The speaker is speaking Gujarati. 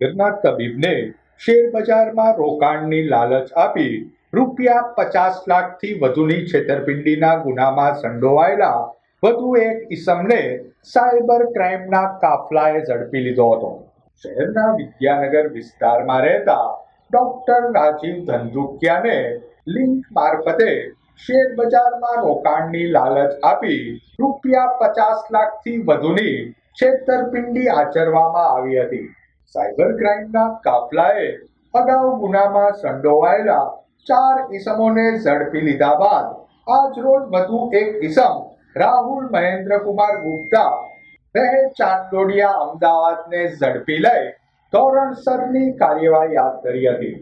ગિરનાર તબીબને શેર બજારમાં રોકાણની લાલચ આપી રૂપિયા પચાસ લાખથી વધુની છેતરપિંડીના ગુનામાં સંડોવાયેલા વધુ એક ઇસમને સાયબર ક્રાઇમના કાફલાએ ઝડપી લીધો હતો. શહેરના વિદ્યાનગર વિસ્તારમાં રહેતા ડોક્ટર રાજીવ ધંધુકિયાને લિંક મારફતે શેર બજારમાં રોકાણની લાલચ આપી રૂપિયા પચાસ લાખથી વધુની છેતરપિંડી આચરવામાં આવી હતી. સાયબર ક્રાઇમના કાફલાએ અગાઉ ગુનામાં સંડોવાયેલા ચાર ઈસમોને ઝડપી લીધા બાદ આજ રોજ વધુ એક ઈસમ રાહુલ મહેન્દ્રકુમાર ગુપ્તા રહે ચાંદોડિયા અમદાવાદને ઝડપી લઈ ધોરણસરની કાર્યવાહી હાથ ધરી હતી.